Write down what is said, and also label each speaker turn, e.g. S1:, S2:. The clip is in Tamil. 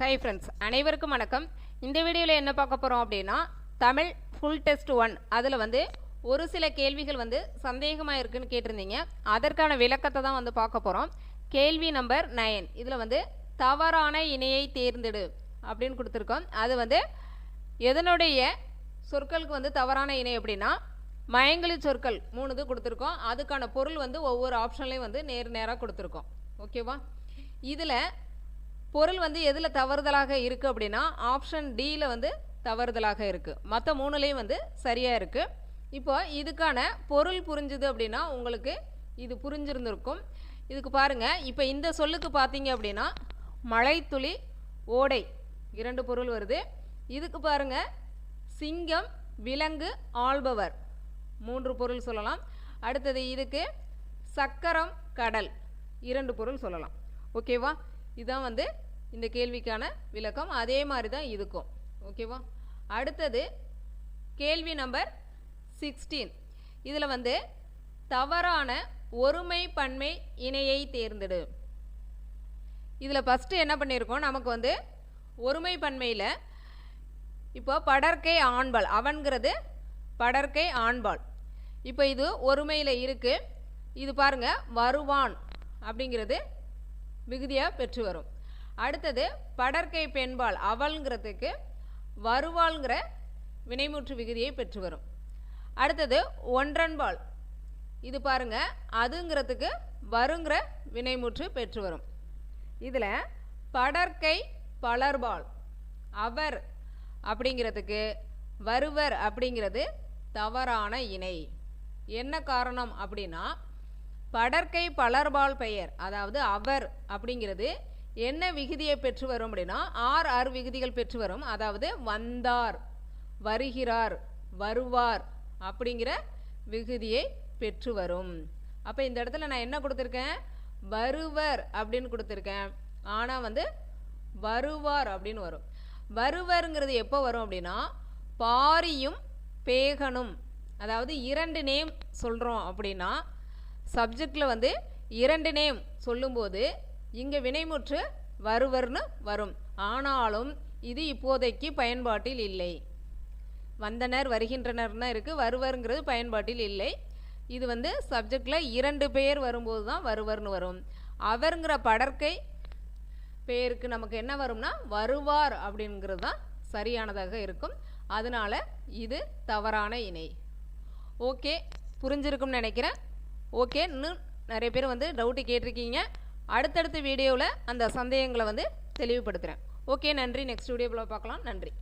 S1: ஹை ஃப்ரெண்ட்ஸ் அனைவருக்கும் வணக்கம். இந்த வீடியோவில் என்ன பார்க்க போகிறோம் அப்படின்னா தமிழ் ஃபுல் டெஸ்ட் ஒன் அதில் வந்து ஒரு சில கேள்விகள் வந்து சந்தேகமாக இருக்குன்னு கேட்டிருந்தீங்க. அதற்கான விளக்கத்தை தான் வந்து பார்க்க போகிறோம் கேள்வி நம்பர் நயன் இதில் வந்து தவறான இணையை தேர்ந்தெடு அப்படின்னு கொடுத்துருக்கோம். அது வந்து எதனுடைய சொற்களுக்கு வந்து தவறான இணை அப்படின்னா மயங்கலி சொற்கள் மூணு இது கொடுத்துருக்கோம். அதுக்கான பொருள் வந்து ஒவ்வொரு ஆப்ஷன்லேயும் வந்து நேர் நேராக கொடுத்துருக்கோம். ஓகேவா இதில் பொருள் வந்து எதில் தவறுதலாக இருக்குது அப்படின்னா ஆப்ஷன் டியில் வந்து தவறுதலாக இருக்குது மற்ற மூணுலேயும் வந்து சரியாக இருக்குது இப்போ இதுக்கான பொருள் புரிஞ்சுது அப்படின்னா உங்களுக்கு இது புரிஞ்சிருந்திருக்கும். இதுக்கு பாருங்கள் இப்போ இந்த சொல்லுக்கு பார்த்தீங்க அப்படின்னா மழைத்துளி ஓடை இரண்டு பொருள் வருது. இதுக்கு பாருங்கள் சிங்கம் விலங்கு ஆள்பவர் மூன்று பொருள் சொல்லலாம். அடுத்தது இதுக்கு சக்கரம் கடல் இரண்டு பொருள் சொல்லலாம். ஓகேவா? இதுதான் வந்து இந்த கேள்விக்கான விளக்கம். அதே மாதிரி தான் இதுக்கும் ஓகேவா அடுத்தது கேள்வி நம்பர் சிக்ஸ்டீன் இதில் வந்து தவறான ஒருமை பன்மை இணையை தேர்ந்தெடு. இதில் ஃபஸ்ட்டு என்ன பண்ணியிருக்கோம் நமக்கு வந்து ஒருமை பன்மையில் இப்போ படற்கை ஆண்பால் அவன்கிறது படற்கை ஆண்பால். இப்போ இது ஒருமையில் இருக்குது இது பாருங்க வருவான் அப்படிங்கிறது மிகுதியாக பெற்று வரும். அடுத்தது படற்கை பெண்பால் அவள்ங்கிறதுக்கு வருவாள்ங்கிற வினைமுற்று விகுதியை பெற்று வரும். அடுத்தது ஒன்றன்பால். இது பாருங்க அதுங்கிறதுக்கு வருங்கிற வினைமுற்று பெற்று வரும். இதில் படற்கை பலர்பால் அவர் அப்படிங்கிறதுக்கு வருவர் அப்படிங்கிறது தவறான இணை. என்ன காரணம் அப்படின்னா படற்கை பலர்பால் பெயர் அதாவது அவர் அப்படிங்கிறது என்ன விகுதியை பெற்று வரும் அப்படின்னா ஆர் ஆறு விகுதிகள் பெற்று வரும். அதாவது வந்தார் வருகிறார் வருவார் அப்படிங்கிற விகுதியை பெற்று வரும். அப்போ இந்த இடத்துல நான் என்ன கொடுத்துருக்கேன்? வருவர் அப்படின்னு கொடுத்துருக்கேன். ஆனால் வந்து வருவார் அப்படின்னு வரும். வருவருங்கிறது எப்போ வரும் அப்படின்னா பாரியும் பேகனும் அதாவது இரண்டு நேம் சொல்கிறோம் அப்படின்னா சப்ஜெக்டில் வந்து இரண்டு நேம் சொல்லும்போது இங்கே வினைமுற்று வருவர்னு வரும். ஆனாலும் இது இப்போதைக்கு பயன்பாட்டில் இல்லை. வந்தனர் வருகின்றனர் தான் இருக்குது வருவருங்கிறது பயன்பாட்டில் இல்லை. இது வந்து சப்ஜெக்டில் இரண்டு பெயர் வரும்போது தான் வருவர்னு வரும். அவருங்கிற படற்கை பெயருக்கு நமக்கு என்ன வரும்னா வருவார் அப்படிங்கிறது தான் சரியானதாக இருக்கும். அதனால் இது தவறான இணை. ஓகே புரிஞ்சிருக்கும்னு நினைக்கிறேன். ஓகே இன்னும் நிறைய பேர் வந்து டவுட்டு கேட்டிருக்கீங்க. அடுத்தடுத்த வீடியோவில் அந்த சந்தேகங்களை வந்து தெளிவுபடுத்துகிறேன் ஓகே நன்றி. நெக்ஸ்ட் வீடியோவில் பார்க்கலாம். நன்றி.